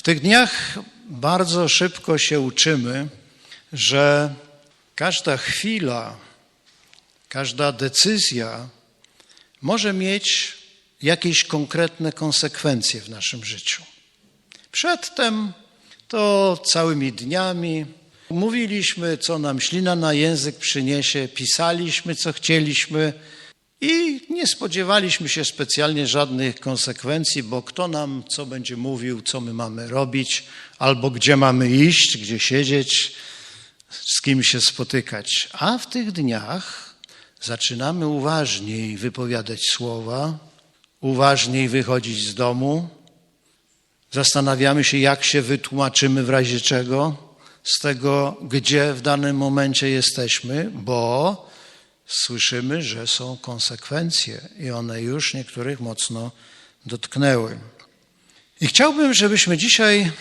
W tych dniach bardzo szybko się uczymy, że każda chwila, każda decyzja może mieć jakieś konkretne konsekwencje w naszym życiu. Przedtem to całymi dniami mówiliśmy, co nam ślina na język przyniesie, pisaliśmy, co chcieliśmy i nie spodziewaliśmy się specjalnie żadnych konsekwencji, bo kto nam co będzie mówił, co my mamy robić, albo gdzie mamy iść, gdzie siedzieć, z kim się spotykać. A w tych dniach zaczynamy uważniej wypowiadać słowa, uważniej wychodzić z domu, Zastanawiamy się, jak się wytłumaczymy w razie czego z tego, gdzie w danym momencie jesteśmy, bo słyszymy, że są konsekwencje i one już niektórych mocno dotknęły. I chciałbym, żebyśmy dzisiaj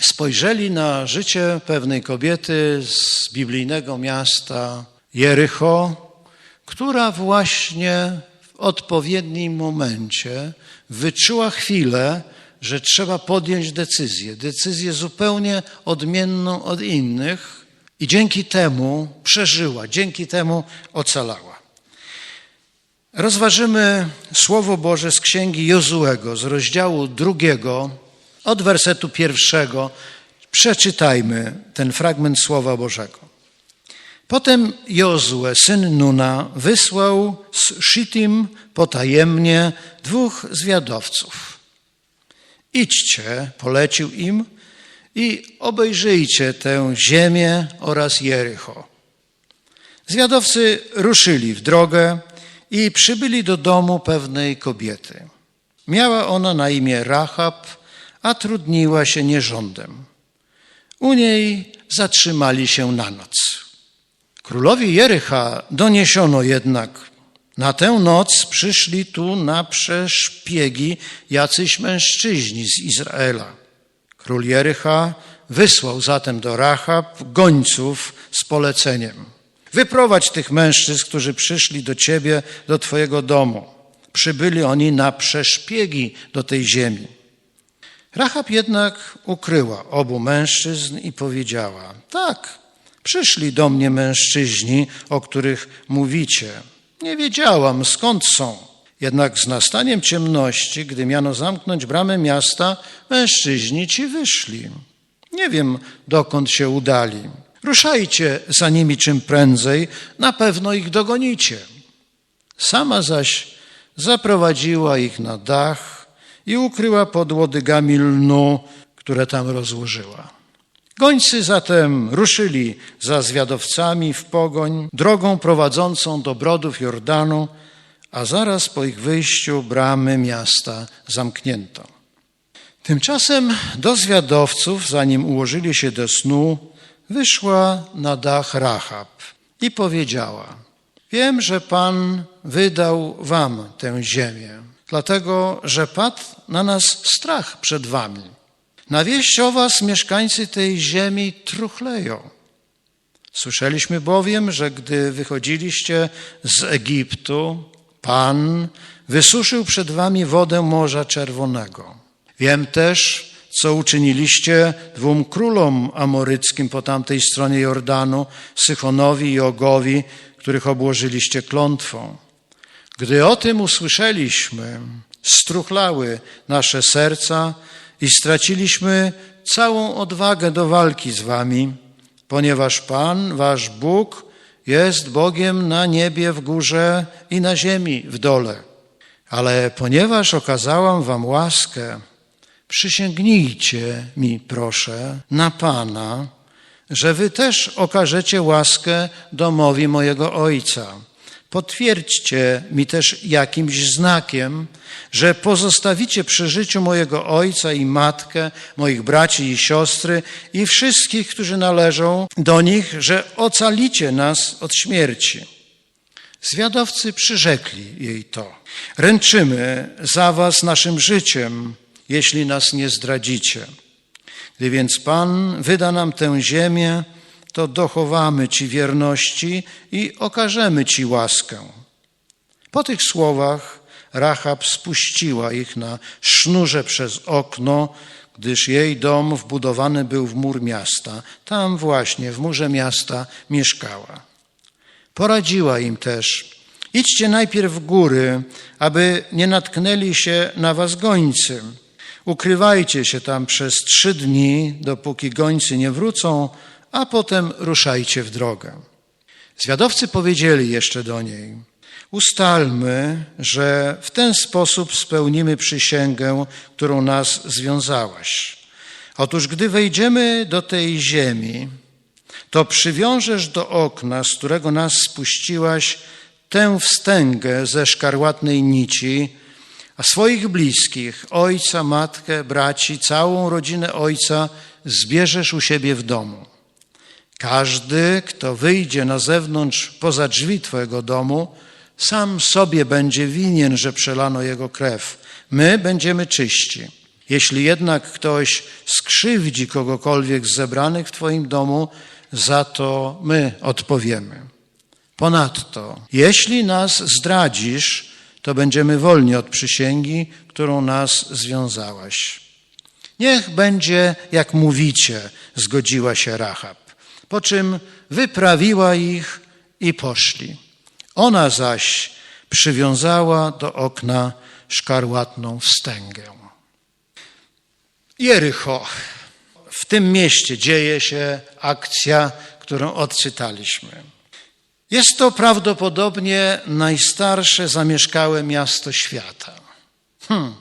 spojrzeli na życie pewnej kobiety z biblijnego miasta Jericho, która właśnie w odpowiednim momencie wyczuła chwilę, że trzeba podjąć decyzję, decyzję zupełnie odmienną od innych i dzięki temu przeżyła, dzięki temu ocalała. Rozważymy Słowo Boże z Księgi Jozułego, z rozdziału drugiego, od wersetu pierwszego. Przeczytajmy ten fragment Słowa Bożego. Potem Jozue, syn Nuna, wysłał z Shittim potajemnie dwóch zwiadowców – Idźcie, polecił im, i obejrzyjcie tę ziemię oraz Jericho. Zwiadowcy ruszyli w drogę i przybyli do domu pewnej kobiety. Miała ona na imię Rahab, a trudniła się nierządem. U niej zatrzymali się na noc. Królowi Jericha doniesiono jednak, na tę noc przyszli tu na przeszpiegi jacyś mężczyźni z Izraela. Król Jericha wysłał zatem do Rahab gońców z poleceniem. Wyprowadź tych mężczyzn, którzy przyszli do ciebie, do twojego domu. Przybyli oni na przeszpiegi do tej ziemi. Rahab jednak ukryła obu mężczyzn i powiedziała: Tak, przyszli do mnie mężczyźni, o których mówicie. Nie wiedziałam, skąd są. Jednak z nastaniem ciemności, gdy miano zamknąć bramę miasta, mężczyźni ci wyszli. Nie wiem, dokąd się udali. Ruszajcie za nimi czym prędzej, na pewno ich dogonicie. Sama zaś zaprowadziła ich na dach i ukryła pod łodygami lnu, które tam rozłożyła. Gońcy zatem ruszyli za zwiadowcami w pogoń drogą prowadzącą do brodów Jordanu, a zaraz po ich wyjściu bramy miasta zamknięto. Tymczasem do zwiadowców, zanim ułożyli się do snu, wyszła na dach Rahab i powiedziała: Wiem, że Pan wydał wam tę ziemię, dlatego że padł na nas strach przed wami na wieść o was mieszkańcy tej ziemi truchleją. Słyszeliśmy bowiem, że gdy wychodziliście z Egiptu, Pan wysuszył przed wami wodę Morza Czerwonego. Wiem też, co uczyniliście dwóm królom amoryckim po tamtej stronie Jordanu, Sychonowi i Ogowi, których obłożyliście klątwą. Gdy o tym usłyszeliśmy, struchlały nasze serca i straciliśmy całą odwagę do walki z wami, ponieważ Pan, wasz Bóg, jest Bogiem na niebie w górze i na ziemi w dole. Ale ponieważ okazałam wam łaskę, przysięgnijcie mi, proszę, na Pana, że wy też okażecie łaskę domowi mojego Ojca Potwierdźcie mi też jakimś znakiem, że pozostawicie przy życiu mojego ojca i matkę, moich braci i siostry i wszystkich, którzy należą do nich, że ocalicie nas od śmierci. Zwiadowcy przyrzekli jej to. Ręczymy za was naszym życiem, jeśli nas nie zdradzicie. Gdy więc Pan wyda nam tę ziemię, to dochowamy Ci wierności i okażemy Ci łaskę. Po tych słowach Rahab spuściła ich na sznurze przez okno, gdyż jej dom wbudowany był w mur miasta. Tam właśnie, w murze miasta mieszkała. Poradziła im też, idźcie najpierw w góry, aby nie natknęli się na was gońcy. Ukrywajcie się tam przez trzy dni, dopóki gońcy nie wrócą, a potem ruszajcie w drogę. Zwiadowcy powiedzieli jeszcze do niej, ustalmy, że w ten sposób spełnimy przysięgę, którą nas związałaś. Otóż gdy wejdziemy do tej ziemi, to przywiążesz do okna, z którego nas spuściłaś, tę wstęgę ze szkarłatnej nici, a swoich bliskich, ojca, matkę, braci, całą rodzinę ojca zbierzesz u siebie w domu. Każdy, kto wyjdzie na zewnątrz poza drzwi Twojego domu, sam sobie będzie winien, że przelano jego krew. My będziemy czyści. Jeśli jednak ktoś skrzywdzi kogokolwiek z zebranych w Twoim domu, za to my odpowiemy. Ponadto, jeśli nas zdradzisz, to będziemy wolni od przysięgi, którą nas związałaś. Niech będzie, jak mówicie, zgodziła się Rahab, po czym wyprawiła ich i poszli. Ona zaś przywiązała do okna szkarłatną wstęgę. Jericho. W tym mieście dzieje się akcja, którą odczytaliśmy. Jest to prawdopodobnie najstarsze zamieszkałe miasto świata. Hmm.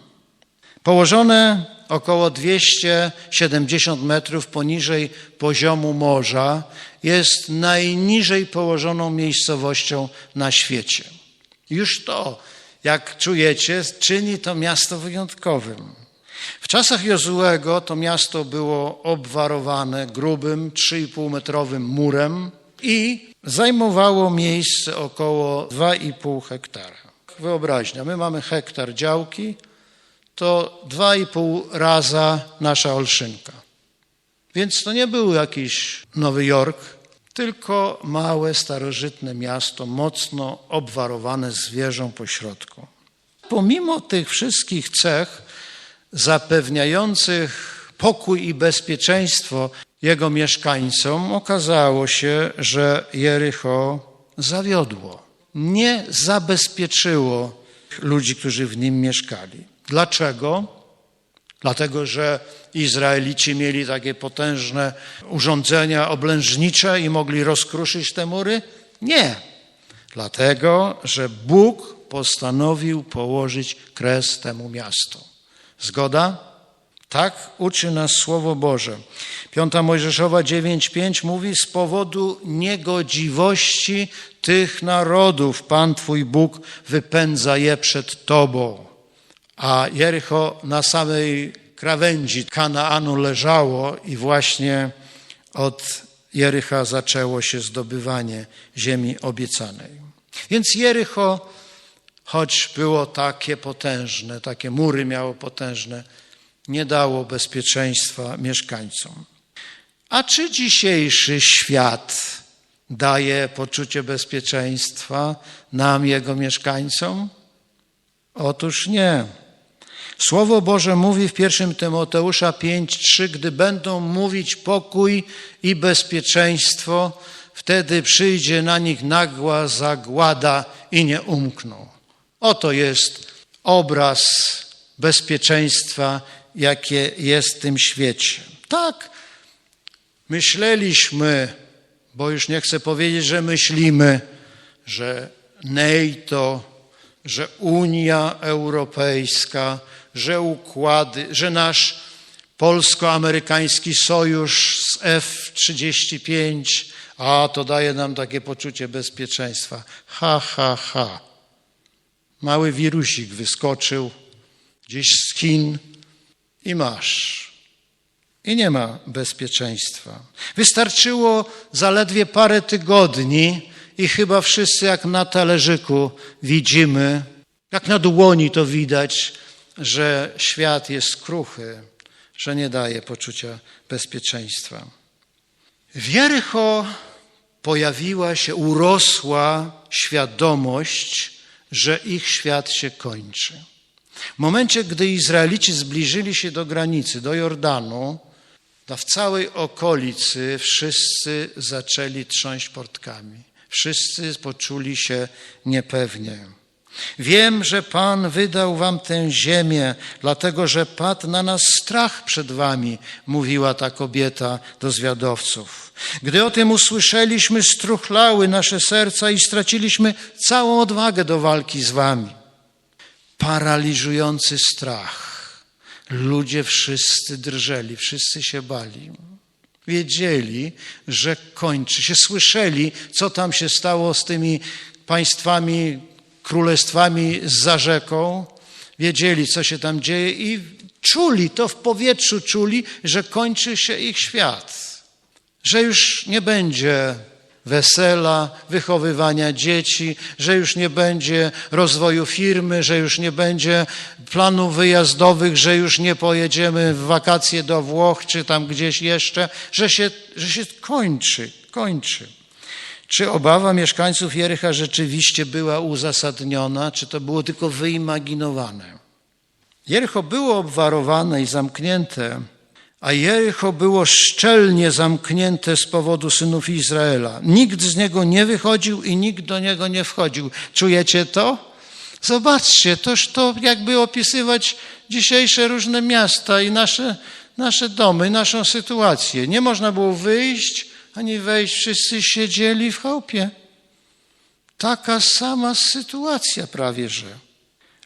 Położone około 270 metrów poniżej poziomu morza, jest najniżej położoną miejscowością na świecie. Już to, jak czujecie, czyni to miasto wyjątkowym. W czasach Jozułego to miasto było obwarowane grubym, 3,5 metrowym murem i zajmowało miejsce około 2,5 hektara. Wyobraźnia, my mamy hektar działki, to 2,5 raza nasza Olszynka. Więc to nie był jakiś Nowy Jork, tylko małe, starożytne miasto, mocno obwarowane zwierzą po środku. Pomimo tych wszystkich cech zapewniających pokój i bezpieczeństwo jego mieszkańcom, okazało się, że Jericho zawiodło. Nie zabezpieczyło ludzi, którzy w nim mieszkali. Dlaczego? Dlatego, że Izraelici mieli takie potężne urządzenia oblężnicze i mogli rozkruszyć te mury? Nie. Dlatego, że Bóg postanowił położyć kres temu miastu. Zgoda? Tak uczy nas Słowo Boże. Piąta Mojżeszowa 9:5 mówi: Z powodu niegodziwości tych narodów Pan Twój Bóg wypędza je przed Tobą. A Jericho na samej krawędzi Kanaanu leżało i właśnie od Jericha zaczęło się zdobywanie ziemi obiecanej. Więc Jericho, choć było takie potężne, takie mury miało potężne, nie dało bezpieczeństwa mieszkańcom. A czy dzisiejszy świat daje poczucie bezpieczeństwa nam, jego mieszkańcom? Otóż nie. Słowo Boże mówi w 1 Tymoteusza 5:3, gdy będą mówić pokój i bezpieczeństwo, wtedy przyjdzie na nich nagła zagłada i nie umkną. Oto jest obraz bezpieczeństwa, jakie jest w tym świecie. Tak, myśleliśmy, bo już nie chcę powiedzieć, że myślimy, że NATO, że Unia Europejska, że układy, że nasz polsko-amerykański sojusz z F-35, a to daje nam takie poczucie bezpieczeństwa. Ha, ha, ha. Mały wirusik wyskoczył gdzieś z Chin i masz. I nie ma bezpieczeństwa. Wystarczyło zaledwie parę tygodni i chyba wszyscy jak na talerzyku widzimy, jak na dłoni to widać, że świat jest kruchy, że nie daje poczucia bezpieczeństwa. W Jericho pojawiła się, urosła świadomość, że ich świat się kończy. W momencie, gdy Izraelici zbliżyli się do granicy, do Jordanu, to w całej okolicy wszyscy zaczęli trząść portkami. Wszyscy poczuli się niepewnie. Wiem, że Pan wydał wam tę ziemię, dlatego że padł na nas strach przed wami, mówiła ta kobieta do zwiadowców. Gdy o tym usłyszeliśmy, struchlały nasze serca i straciliśmy całą odwagę do walki z wami. Paraliżujący strach. Ludzie wszyscy drżeli, wszyscy się bali. Wiedzieli, że kończy się, słyszeli, co tam się stało z tymi państwami, królestwami za rzeką. Wiedzieli, co się tam dzieje i czuli to w powietrzu, czuli, że kończy się ich świat. Że już nie będzie wesela, wychowywania dzieci, że już nie będzie rozwoju firmy, że już nie będzie planów wyjazdowych, że już nie pojedziemy w wakacje do Włoch czy tam gdzieś jeszcze, że się, że się kończy, kończy. Czy obawa mieszkańców Jericha rzeczywiście była uzasadniona, czy to było tylko wyimaginowane? Jericho było obwarowane i zamknięte, a Jericho było szczelnie zamknięte z powodu synów Izraela. Nikt z niego nie wychodził i nikt do niego nie wchodził. Czujecie to? Zobaczcie, toż to jakby opisywać dzisiejsze różne miasta i nasze, nasze domy, naszą sytuację. Nie można było wyjść ani wejść, wszyscy siedzieli w chałupie. Taka sama sytuacja prawie że.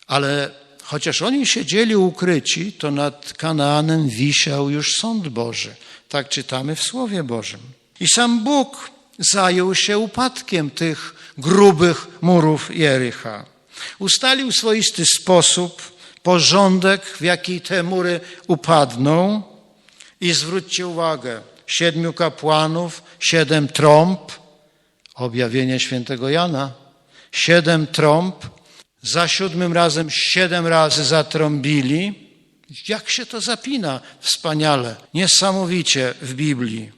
Ale chociaż oni siedzieli ukryci, to nad Kanaanem wisiał już sąd Boży. Tak czytamy w Słowie Bożym. I sam Bóg zajął się upadkiem tych grubych murów Jericha. Ustalił swoisty sposób porządek, w jaki te mury upadną. I zwróćcie uwagę, siedmiu kapłanów, siedem trąb, objawienie świętego Jana, siedem trąb, za siódmym razem siedem razy zatrąbili. Jak się to zapina wspaniale, niesamowicie w Biblii.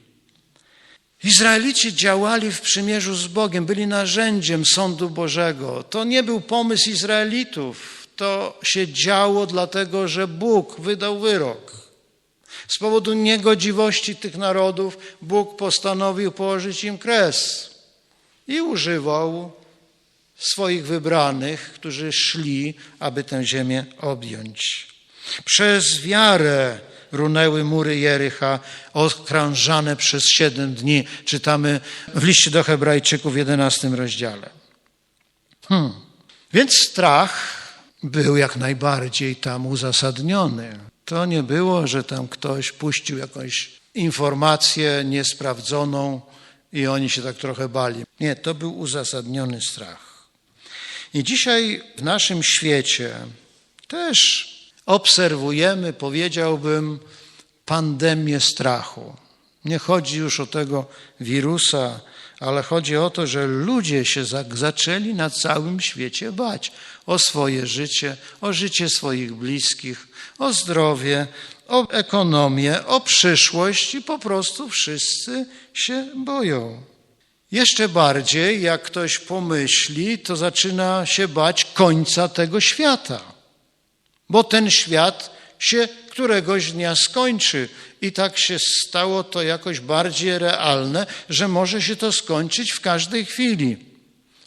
Izraelici działali w przymierzu z Bogiem, byli narzędziem sądu Bożego. To nie był pomysł Izraelitów, to się działo dlatego, że Bóg wydał wyrok. Z powodu niegodziwości tych narodów Bóg postanowił położyć im kres i używał swoich wybranych, którzy szli, aby tę ziemię objąć. Przez wiarę runęły mury Jericha, okrążane przez siedem dni. Czytamy w liście do Hebrajczyków w jedenastym rozdziale. Hmm. Więc strach był jak najbardziej tam uzasadniony. To nie było, że tam ktoś puścił jakąś informację niesprawdzoną i oni się tak trochę bali. Nie, to był uzasadniony strach. I dzisiaj w naszym świecie też obserwujemy, powiedziałbym, pandemię strachu. Nie chodzi już o tego wirusa, ale chodzi o to, że ludzie się zaczęli na całym świecie bać o swoje życie, o życie swoich bliskich, o zdrowie, o ekonomię, o przyszłość i po prostu wszyscy się boją. Jeszcze bardziej, jak ktoś pomyśli, to zaczyna się bać końca tego świata, bo ten świat się któregoś dnia skończy. I tak się stało to jakoś bardziej realne, że może się to skończyć w każdej chwili.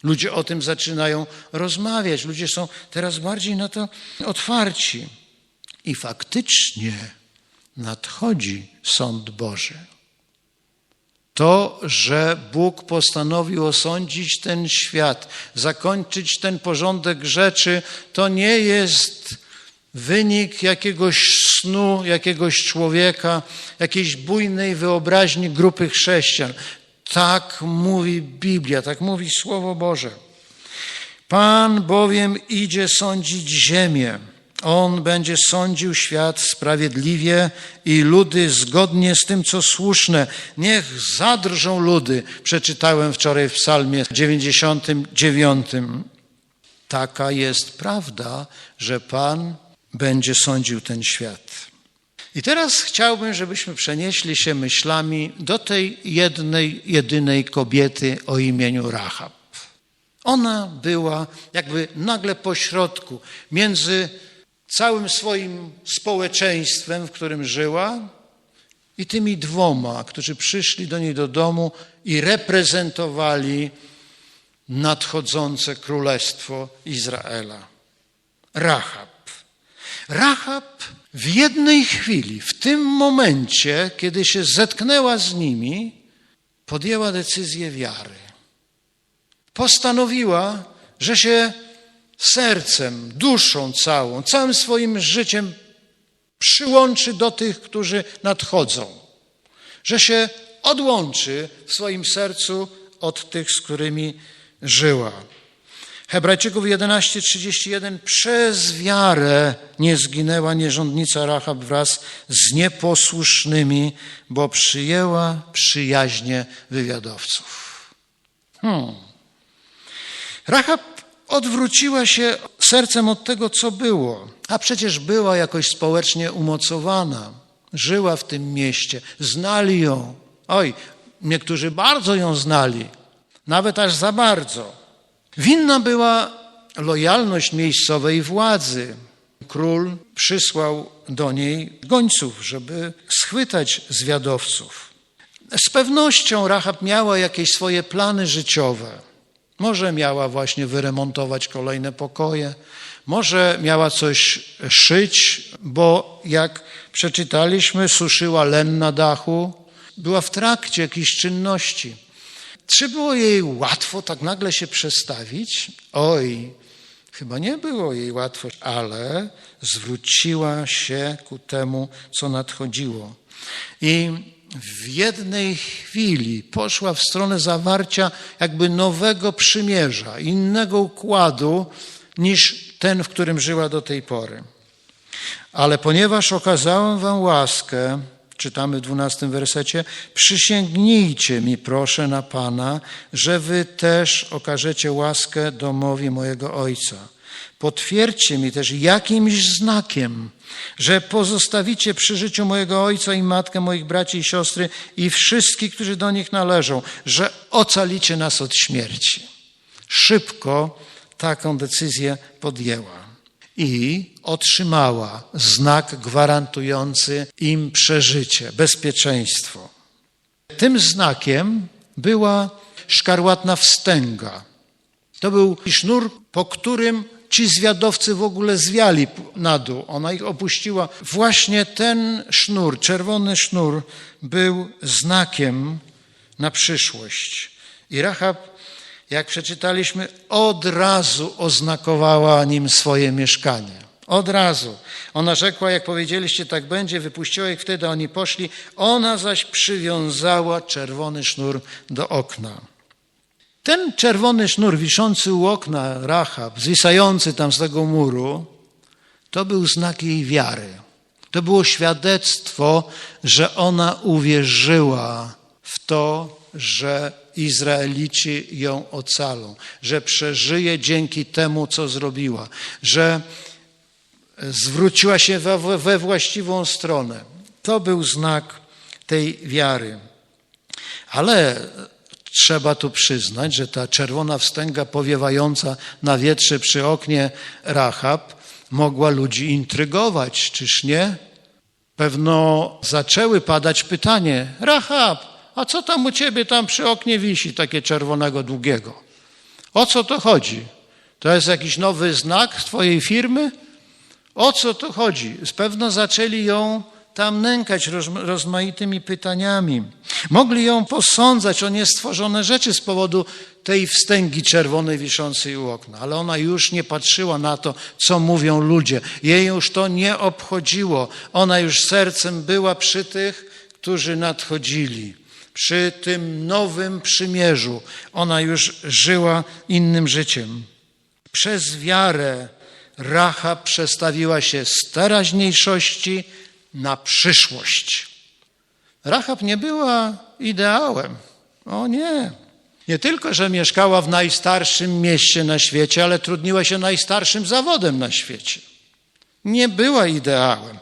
Ludzie o tym zaczynają rozmawiać, ludzie są teraz bardziej na to otwarci. I faktycznie nadchodzi sąd Boży. To, że Bóg postanowił osądzić ten świat, zakończyć ten porządek rzeczy, to nie jest wynik jakiegoś snu, jakiegoś człowieka, jakiejś bujnej wyobraźni grupy chrześcijan. Tak mówi Biblia, tak mówi Słowo Boże. Pan bowiem idzie sądzić ziemię. On będzie sądził świat sprawiedliwie i ludy zgodnie z tym, co słuszne. Niech zadrżą ludy. Przeczytałem wczoraj w Psalmie 99. Taka jest prawda, że Pan będzie sądził ten świat. I teraz chciałbym, żebyśmy przenieśli się myślami do tej jednej, jedynej kobiety o imieniu Rahab. Ona była jakby nagle pośrodku między całym swoim społeczeństwem, w którym żyła, i tymi dwoma, którzy przyszli do niej do domu i reprezentowali nadchodzące królestwo Izraela. Rahab. Rahab w jednej chwili, w tym momencie, kiedy się zetknęła z nimi, podjęła decyzję wiary. Postanowiła, że się sercem, duszą całą, całym swoim życiem przyłączy do tych, którzy nadchodzą, że się odłączy w swoim sercu od tych, z którymi żyła. Hebrajczyków 11:31 przez wiarę nie zginęła nierządnica Rahab wraz z nieposłusznymi, bo przyjęła przyjaźnie wywiadowców. Hmm. Rahab odwróciła się sercem od tego, co było, a przecież była jakoś społecznie umocowana. Żyła w tym mieście, znali ją. Oj, niektórzy bardzo ją znali, nawet aż za bardzo. Winna była lojalność miejscowej władzy. Król przysłał do niej gońców, żeby schwytać zwiadowców. Z pewnością Rahab miała jakieś swoje plany życiowe. Może miała właśnie wyremontować kolejne pokoje, może miała coś szyć, bo jak przeczytaliśmy, suszyła len na dachu, była w trakcie jakichś czynności. Czy było jej łatwo tak nagle się przestawić? Oj, chyba nie było jej łatwo, ale zwróciła się ku temu, co nadchodziło. I w jednej chwili poszła w stronę zawarcia jakby nowego przymierza, innego układu niż ten, w którym żyła do tej pory. Ale ponieważ okazałem wam łaskę, czytamy w dwunastym wersecie, przysięgnijcie mi proszę na Pana, że wy też okażecie łaskę domowi mojego Ojca. Potwierdźcie mi też jakimś znakiem, że pozostawicie przy życiu mojego ojca i matkę, moich braci i siostry i wszystkich, którzy do nich należą, że ocalicie nas od śmierci. Szybko taką decyzję podjęła i otrzymała znak gwarantujący im przeżycie, bezpieczeństwo. Tym znakiem była szkarłatna wstęga. To był sznur, po którym ci zwiadowcy w ogóle zwiali na dół. Ona ich opuściła. Właśnie ten sznur, czerwony sznur, był znakiem na przyszłość. I Rahab, jak przeczytaliśmy, od razu oznakowała nim swoje mieszkanie. Od razu. Ona rzekła, jak powiedzieliście, tak będzie, wypuściła ich wtedy, oni poszli. Ona zaś przywiązała czerwony sznur do okna. Ten czerwony sznur wiszący u okna Rahab, zwisający tam z tego muru, to był znak jej wiary. To było świadectwo, że ona uwierzyła w to, że Izraelici ją ocalą, że przeżyje dzięki temu, co zrobiła, że zwróciła się we, we właściwą stronę. To był znak tej wiary. Ale trzeba tu przyznać, że ta czerwona wstęga powiewająca na wietrze przy oknie Rahab mogła ludzi intrygować, czyż nie? Pewno zaczęły padać pytanie, Rahab, a co tam u ciebie tam przy oknie wisi, takie czerwonego, długiego? O co to chodzi? To jest jakiś nowy znak twojej firmy? O co to chodzi? Z pewno zaczęli ją tam nękać rozmaitymi pytaniami. Mogli ją posądzać o niestworzone rzeczy z powodu tej wstęgi czerwonej wiszącej u okna, ale ona już nie patrzyła na to, co mówią ludzie. Jej już to nie obchodziło. Ona już sercem była przy tych, którzy nadchodzili. Przy tym nowym przymierzu ona już żyła innym życiem. Przez wiarę Racha przestawiła się z teraźniejszości na przyszłość. Rahab nie była ideałem. O nie. Nie tylko, że mieszkała w najstarszym mieście na świecie, ale trudniła się najstarszym zawodem na świecie. Nie była ideałem.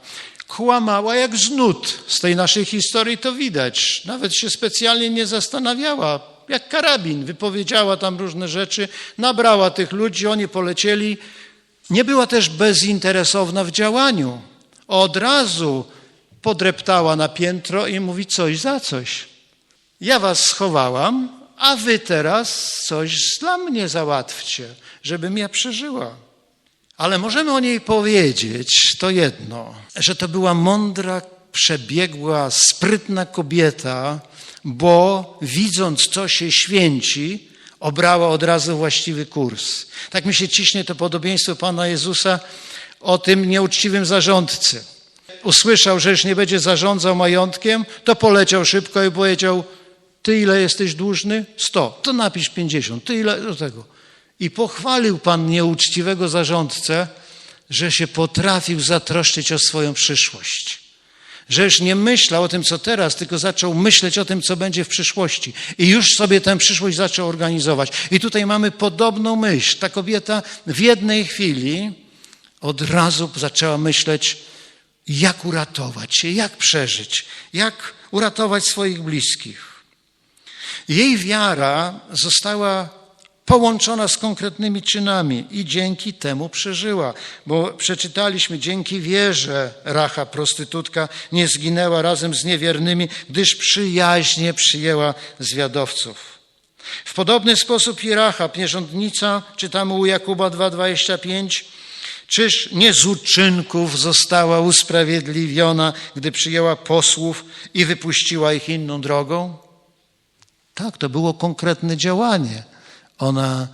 Kłamała jak żnut. Z tej naszej historii to widać. Nawet się specjalnie nie zastanawiała. Jak karabin. Wypowiedziała tam różne rzeczy, nabrała tych ludzi, oni polecieli Nie była też bezinteresowna w działaniu. Od razu podreptała na piętro i mówi coś za coś. Ja was schowałam, a wy teraz coś dla mnie załatwcie, żebym ja przeżyła. Ale możemy o niej powiedzieć to jedno, że to była mądra, przebiegła, sprytna kobieta, bo widząc, co się święci, obrała od razu właściwy kurs. Tak mi się ciśnie to podobieństwo Pana Jezusa o tym nieuczciwym zarządcy. Usłyszał, że już nie będzie zarządzał majątkiem, to poleciał szybko i powiedział, ty ile jesteś dłużny? Sto. To napisz pięćdziesiąt. Ty ile do tego? I pochwalił Pan nieuczciwego zarządcę, że się potrafił zatroszczyć o swoją przyszłość. Że już nie myślał o tym, co teraz, tylko zaczął myśleć o tym, co będzie w przyszłości. I już sobie tę przyszłość zaczął organizować. I tutaj mamy podobną myśl. Ta kobieta w jednej chwili od razu zaczęła myśleć, jak uratować się, jak przeżyć, jak uratować swoich bliskich. Jej wiara została połączona z konkretnymi czynami i dzięki temu przeżyła, bo przeczytaliśmy, dzięki wierze Racha, prostytutka, nie zginęła razem z niewiernymi, gdyż przyjaźnie przyjęła zwiadowców. W podobny sposób i Rachab, nierządnica, czytamy u Jakuba 2,25, Czyż nie z uczynków została usprawiedliwiona, gdy przyjęła posłów i wypuściła ich inną drogą? Tak, to było konkretne działanie. Ona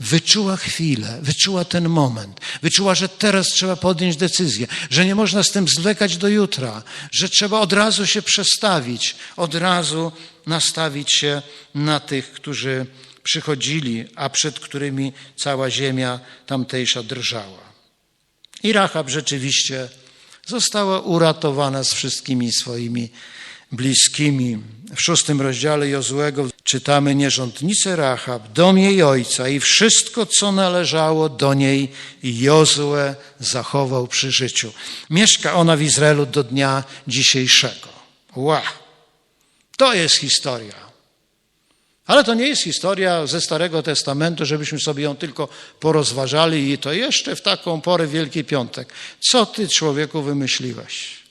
wyczuła chwilę, wyczuła ten moment, wyczuła, że teraz trzeba podjąć decyzję, że nie można z tym zwlekać do jutra, że trzeba od razu się przestawić, od razu nastawić się na tych, którzy przychodzili, a przed którymi cała ziemia tamtejsza drżała. I Rahab rzeczywiście została uratowana z wszystkimi swoimi bliskimi. W szóstym rozdziale Jozłego czytamy nierządnicę Rahab, dom jej ojca i wszystko, co należało do niej Jozue zachował przy życiu. Mieszka ona w Izraelu do dnia dzisiejszego. Ła! To jest historia. Ale to nie jest historia ze Starego Testamentu, żebyśmy sobie ją tylko porozważali i to jeszcze w taką porę Wielki Piątek. Co ty, człowieku, wymyśliłeś?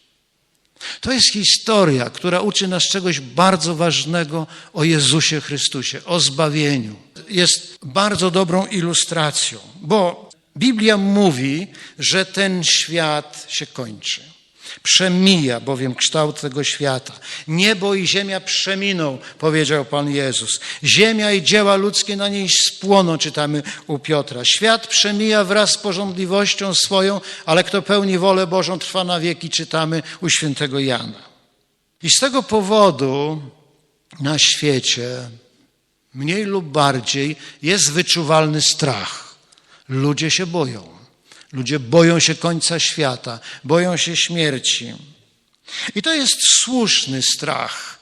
To jest historia, która uczy nas czegoś bardzo ważnego o Jezusie Chrystusie, o zbawieniu. Jest bardzo dobrą ilustracją, bo Biblia mówi, że ten świat się kończy. Przemija bowiem kształt tego świata. Niebo i ziemia przeminą, powiedział Pan Jezus. Ziemia i dzieła ludzkie na niej spłoną, czytamy u Piotra. Świat przemija wraz z porządliwością swoją, ale kto pełni wolę Bożą trwa na wieki, czytamy u świętego Jana. I z tego powodu na świecie mniej lub bardziej jest wyczuwalny strach. Ludzie się boją. Ludzie boją się końca świata, boją się śmierci. I to jest słuszny strach,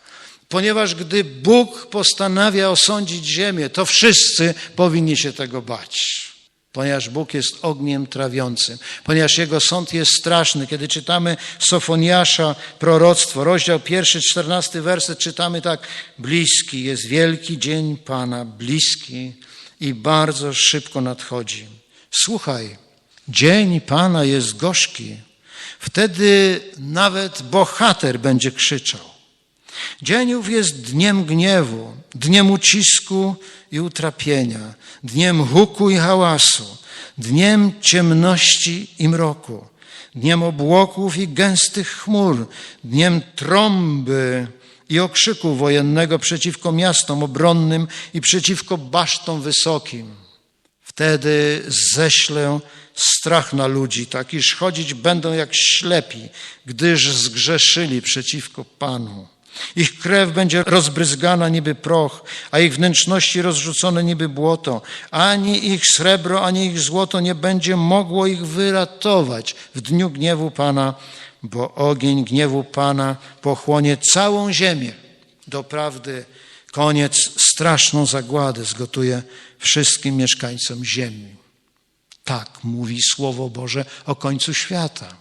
ponieważ gdy Bóg postanawia osądzić ziemię, to wszyscy powinni się tego bać. Ponieważ Bóg jest ogniem trawiącym, ponieważ Jego sąd jest straszny. Kiedy czytamy Sofoniasza, proroctwo, rozdział pierwszy, czternasty werset, czytamy tak, bliski jest wielki dzień Pana, bliski i bardzo szybko nadchodzi. Słuchaj, Dzień Pana jest gorzki, wtedy nawet bohater będzie krzyczał. Dzień ów jest dniem gniewu, dniem ucisku i utrapienia, dniem huku i hałasu, dniem ciemności i mroku, dniem obłoków i gęstych chmur, dniem trąby i okrzyku wojennego przeciwko miastom obronnym i przeciwko basztom wysokim. Wtedy ześlę strach na ludzi, tak iż chodzić będą jak ślepi, gdyż zgrzeszyli przeciwko Panu. Ich krew będzie rozbryzgana niby proch, a ich wnętrzności rozrzucone niby błoto. Ani ich srebro, ani ich złoto nie będzie mogło ich wyratować w dniu gniewu Pana, bo ogień gniewu Pana pochłonie całą ziemię. Doprawdy koniec straszną zagładę zgotuje wszystkim mieszkańcom ziemi. Tak mówi Słowo Boże o końcu świata.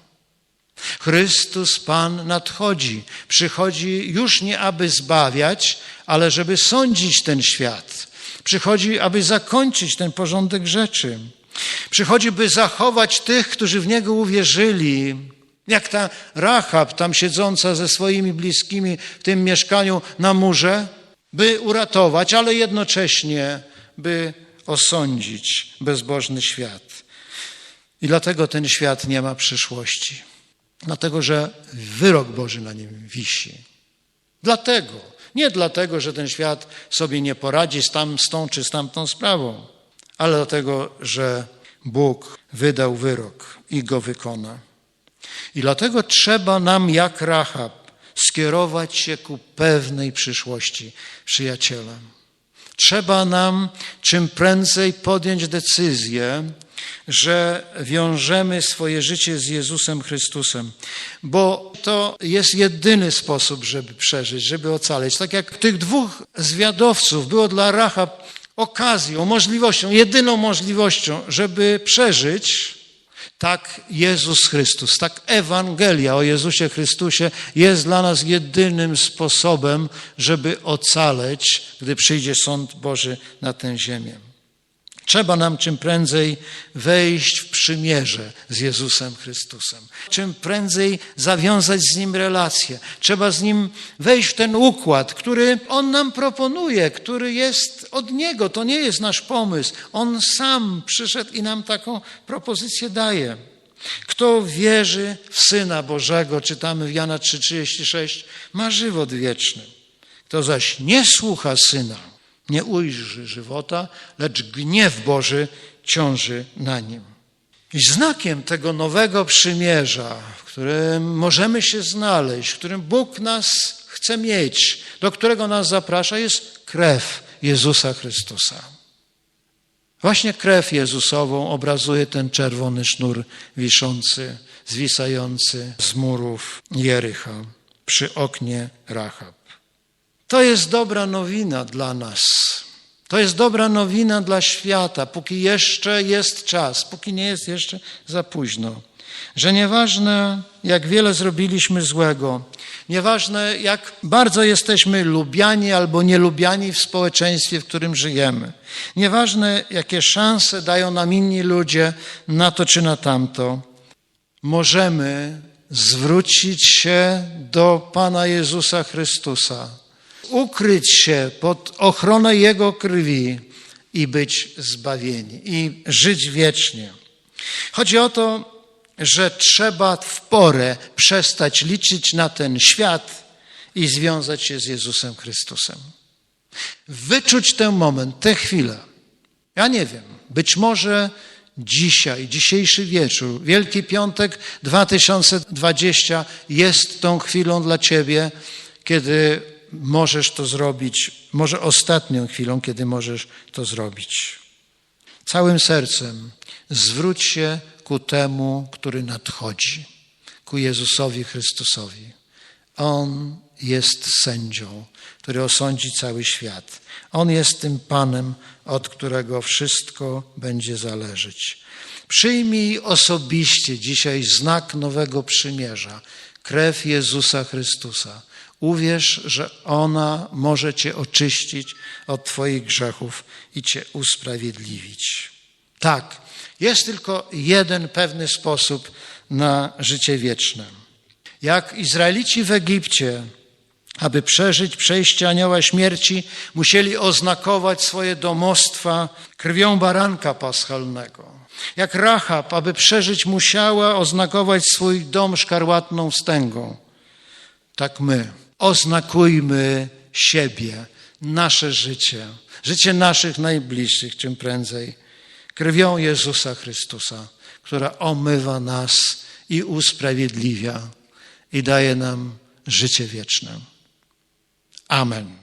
Chrystus Pan nadchodzi, przychodzi już nie aby zbawiać, ale żeby sądzić ten świat. Przychodzi, aby zakończyć ten porządek rzeczy. Przychodzi, by zachować tych, którzy w Niego uwierzyli. Jak ta Rahab tam siedząca ze swoimi bliskimi w tym mieszkaniu na murze, by uratować, ale jednocześnie by osądzić bezbożny świat. I dlatego ten świat nie ma przyszłości. Dlatego, że wyrok Boży na nim wisi. Dlatego, nie dlatego, że ten świat sobie nie poradzi z, tam, z tą czy z tamtą sprawą, ale dlatego, że Bóg wydał wyrok i go wykona. I dlatego trzeba nam, jak Rahab, skierować się ku pewnej przyszłości, przyjaciele. Trzeba nam czym prędzej podjąć decyzję, że wiążemy swoje życie z Jezusem Chrystusem, bo to jest jedyny sposób, żeby przeżyć, żeby ocaleć. Tak jak tych dwóch zwiadowców było dla Rahab okazją, możliwością, jedyną możliwością, żeby przeżyć, tak Jezus Chrystus, tak Ewangelia o Jezusie Chrystusie jest dla nas jedynym sposobem, żeby ocaleć, gdy przyjdzie sąd Boży na tę ziemię. Trzeba nam czym prędzej wejść w przymierze z Jezusem Chrystusem. Czym prędzej zawiązać z Nim relacje. Trzeba z Nim wejść w ten układ, który On nam proponuje, który jest od Niego. To nie jest nasz pomysł. On sam przyszedł i nam taką propozycję daje. Kto wierzy w Syna Bożego, czytamy w Jana 3,36, ma żywot wieczny. Kto zaś nie słucha Syna, nie ujrzy żywota, lecz gniew Boży ciąży na nim. I znakiem tego nowego przymierza, w którym możemy się znaleźć, w którym Bóg nas chce mieć, do którego nas zaprasza, jest krew Jezusa Chrystusa. Właśnie krew Jezusową obrazuje ten czerwony sznur wiszący, zwisający z murów Jericha przy oknie Rahab. To jest dobra nowina dla nas. To jest dobra nowina dla świata, póki jeszcze jest czas, póki nie jest jeszcze za późno. Że nieważne, jak wiele zrobiliśmy złego, nieważne, jak bardzo jesteśmy lubiani albo nielubiani w społeczeństwie, w którym żyjemy, nieważne, jakie szanse dają nam inni ludzie na to czy na tamto, możemy zwrócić się do Pana Jezusa Chrystusa ukryć się pod ochronę Jego krwi i być zbawieni i żyć wiecznie. Chodzi o to, że trzeba w porę przestać liczyć na ten świat i związać się z Jezusem Chrystusem. Wyczuć ten moment, tę chwilę. Ja nie wiem, być może dzisiaj, dzisiejszy wieczór, Wielki Piątek 2020 jest tą chwilą dla Ciebie, kiedy możesz to zrobić, może ostatnią chwilą, kiedy możesz to zrobić. Całym sercem zwróć się ku temu, który nadchodzi, ku Jezusowi Chrystusowi. On jest sędzią, który osądzi cały świat. On jest tym Panem, od którego wszystko będzie zależeć. Przyjmij osobiście dzisiaj znak nowego przymierza, krew Jezusa Chrystusa Uwierz, że ona może Cię oczyścić od Twoich grzechów i Cię usprawiedliwić. Tak, jest tylko jeden pewny sposób na życie wieczne. Jak Izraelici w Egipcie, aby przeżyć przejście anioła śmierci, musieli oznakować swoje domostwa krwią baranka paschalnego. Jak Rahab, aby przeżyć, musiała oznakować swój dom szkarłatną wstęgą. Tak my oznakujmy siebie, nasze życie, życie naszych najbliższych czym prędzej krwią Jezusa Chrystusa, która omywa nas i usprawiedliwia i daje nam życie wieczne. Amen.